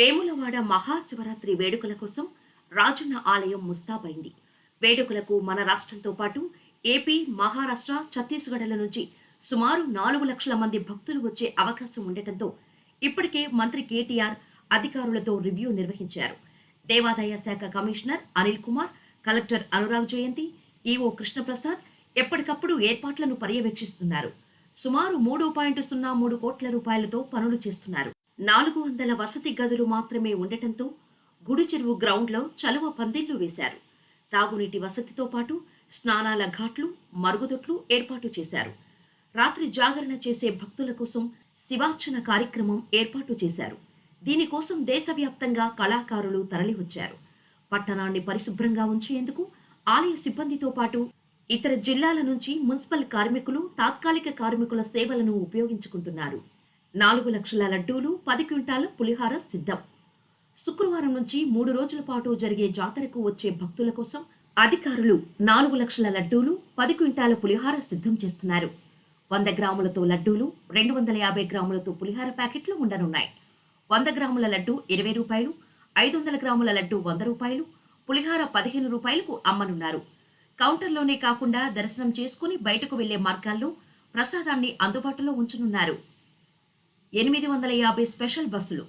వేములవాడ మహాశివరాత్రి వేడుకల కోసం రాజన్న ఆలయం ముస్తాబైంది. వేడుకలకు మన రాష్ట్రంతో పాటు ఏపీ మహారాష్ట్ర ఛత్తీస్గఢ్ల నుంచి సుమారు నాలుగు లక్షల మంది భక్తులు వచ్చే అవకాశం ఉండటంతో ఇప్పటికే మంత్రి కేటీఆర్ అధికారులతో రివ్యూ నిర్వహించారు. దేవాదాయ శాఖ commissioner Anil Kumar collector Anurag Jayanti EO Krishnaprasad ఎప్పటికప్పుడు ఏర్పాట్లను పర్యవేక్షిస్తున్నారు. సుమారు మూడు పాయింట్ సున్నా మూడు కోట్ల రూపాయలతో పనులు చేస్తున్నారు. నాలుగు వందల వసతి గదులు మాత్రమే ఉండటంతో గుడి చెరువు గ్రౌండ్లో చలువ పందిళ్ళు వేశారు. తాగునీటి వసతితో పాటు స్నానాల ఘాట్లు మరుగుదొట్లు ఏర్పాటు చేశారు. రాత్రి జాగరణ చేసే భక్తుల కోసం శివార్చన కార్యక్రమం ఏర్పాటు చేశారు. దీనికోసం దేశవ్యాప్తంగా కళాకారులు తరలివచ్చారు. పట్టణాన్ని పరిశుభ్రంగా ఉంచేందుకు ఆలయ సిబ్బందితో పాటు ఇతర జిల్లాల నుంచి మున్సిపల్ కార్మికులు తాత్కాలిక కార్మికుల సేవలను ఉపయోగించుకుంటున్నారు. నాలుగు లక్షల లడ్డూలు పది క్వింటాల పులిహార సిద్ధం. శుక్రవారం నుంచి మూడు రోజుల పాటు జరిగే జాతరకు వచ్చే భక్తుల కోసం అధికారులు నాలుగు లక్షల లడ్డూలు పది క్వింటాల పులిహార సిద్ధం చేస్తున్నారు. వంద గ్రాములతో లడ్డూలు రెండు వందల యాభై గ్రాములతో పులిహార ప్యాకెట్లు ఉండనున్నాయి. వంద గ్రాముల లడ్డు ఇరవై రూపాయలు ఐదు వందల గ్రాముల లడ్డు వంద రూపాయలు పులిహార పదిహేను రూపాయలకు అమ్మనున్నారు. కౌంటర్లోనే కాకుండా దర్శనం చేసుకుని బయటకు వెళ్ళే మార్గాల్లో ప్రసాదాన్ని అందుబాటులో ఉంచనున్నారు. ఎనిమిది వందల యాభై స్పెషల్ బస్సులు.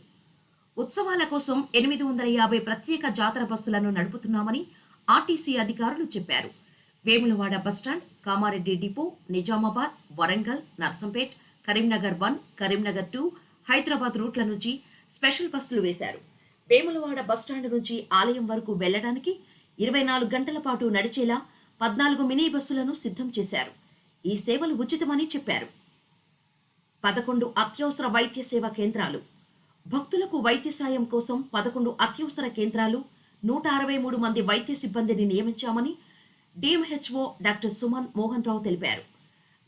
ఉత్సవాల కోసం ఎనిమిది వందల యాభై ప్రత్యేక జాతర బస్సులను నడుపుతున్నామని ఆర్టీసీ అధికారులు చెప్పారు. Vemulawada bus stand Kamareddy depot Nizamabad Warangal Narsampet Karimnagar one Karimnagar two Hyderabad రూట్ల నుంచి స్పెషల్ బస్సులు వేశారు. వేములవాడ బస్టాండ్ నుంచి ఆలయం వరకు వెళ్ళడానికి ఇరవై నాలుగు గంటల పాటు నడిచేలా పద్నాలుగు మినీ బస్సులను సిద్ధం చేశారు. ఈ సేవలు ఉచితమని చెప్పారు. పదకొండు అత్యవసర వైద్య సేవా కేంద్రాలు. భక్తులకు వైద్య సాయం కోసం పదకొండు అత్యవసర కేంద్రాలు నూట అరవై మూడు మంది వైద్య సిబ్బందిని నియమించామని డిఎంహెచ్ఓ డాక్టర్ సుమన్ మోహన్ రావు తెలిపారు.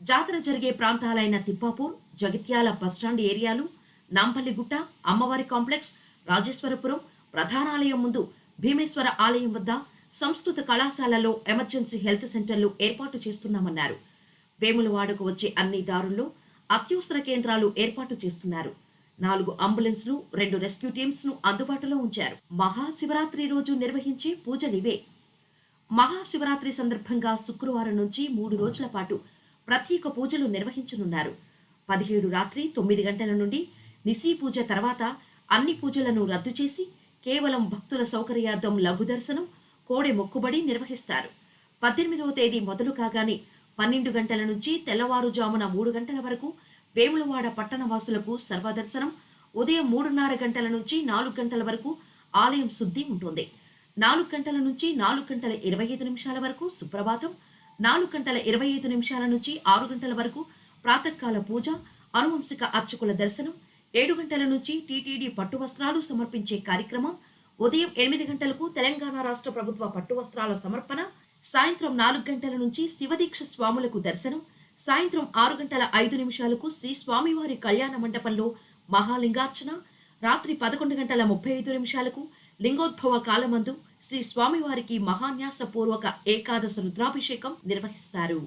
జాతర జరిగే ప్రాంతాలైన తిప్పాపూర్ జగిత్యాల బస్టాండ్ ఏరియాలు నాంపల్లిగుట్ట అమ్మవారి కాంప్లెక్స్ రాజేశ్వరపురం ప్రధానాలయం ముందు భీమేశ్వర ఆలయం వద్ద సంస్కృత కళాశాలలో ఎమర్జెన్సీ హెల్త్ సెంటర్లు ఏర్పాటు చేస్తున్నామన్నారు. వేములవాడకు వచ్చే అన్ని దారుల్లో అత్యవసర కేంద్రాలు ఏర్పాటు చేస్తున్నారు. నాలుగు అంబులెన్స్లు రెండు రెస్క్యూ టీమ్స్ను అందుబాటులో ఉంచారు. మహాశివరాత్రి రోజు నిర్వహించే పూజలివే మహాశివరాత్రి సందర్భంగా శుక్రవారం నుంచి మూడు రోజుల పాటు ప్రత్యేక పూజలు నిర్వహించనున్నారు. పదిహేడు రాత్రి తొమ్మిది గంటల నుండి నిశీ పూజ తర్వాత అన్ని పూజలను రద్దు చేసి కేవలం భక్తుల సౌకర్యార్థం లఘు దర్శనం కోడె మొక్కుబడి నిర్వహిస్తారు. పద్దెనిమిదవ తేదీ మొదలు కాగానే పన్నెండు గంటల నుంచి తెల్లవారుజామున మూడు గంటల వరకు వేములవాడ పట్టణవాసులకు సర్వదర్శనం. ఉదయం మూడున్నర గంటల నుంచి నాలుగు గంటల వరకు ఆలయం శుద్ధి ఉంటుంది. నాలుగు గంటల నుంచి నాలుగు గంటల ఇరవై ఐదు నిమిషాల వరకు సుప్రభాతం. నాలుగు గంటల ఇరవై ఐదు నిమిషాల నుంచి ఆరు గంటల వరకు ప్రాతకాల పూజ అనువంశిక అర్చకుల దర్శనం. ఏడు గంటల నుంచి టీటీడీ పట్టు వస్త్రాలు సమర్పించే కార్యక్రమం. ఉదయం ఎనిమిది గంటలకు తెలంగాణ రాష్ట్ర ప్రభుత్వ పట్టు వస్త్రాల సమర్పణ. సాయంత్రం నాలుగు గంటల నుంచి శివదీక్ష స్వాములకు దర్శనం సాయంత్రం ఆరు గంటల ఐదు నిమిషాలకు శ్రీ స్వామివారి కళ్యాణ మండపంలో మహాలింగార్చన రాత్రి పదకొండు గంటల ముప్పై ఐదు నిమిషాలకు లింగోద్భవ కాలమందు శ్రీ స్వామివారికి మహాన్యాసపూర్వక ఏకాదశ రుద్రాభిషేకం నిర్వహిస్తారు.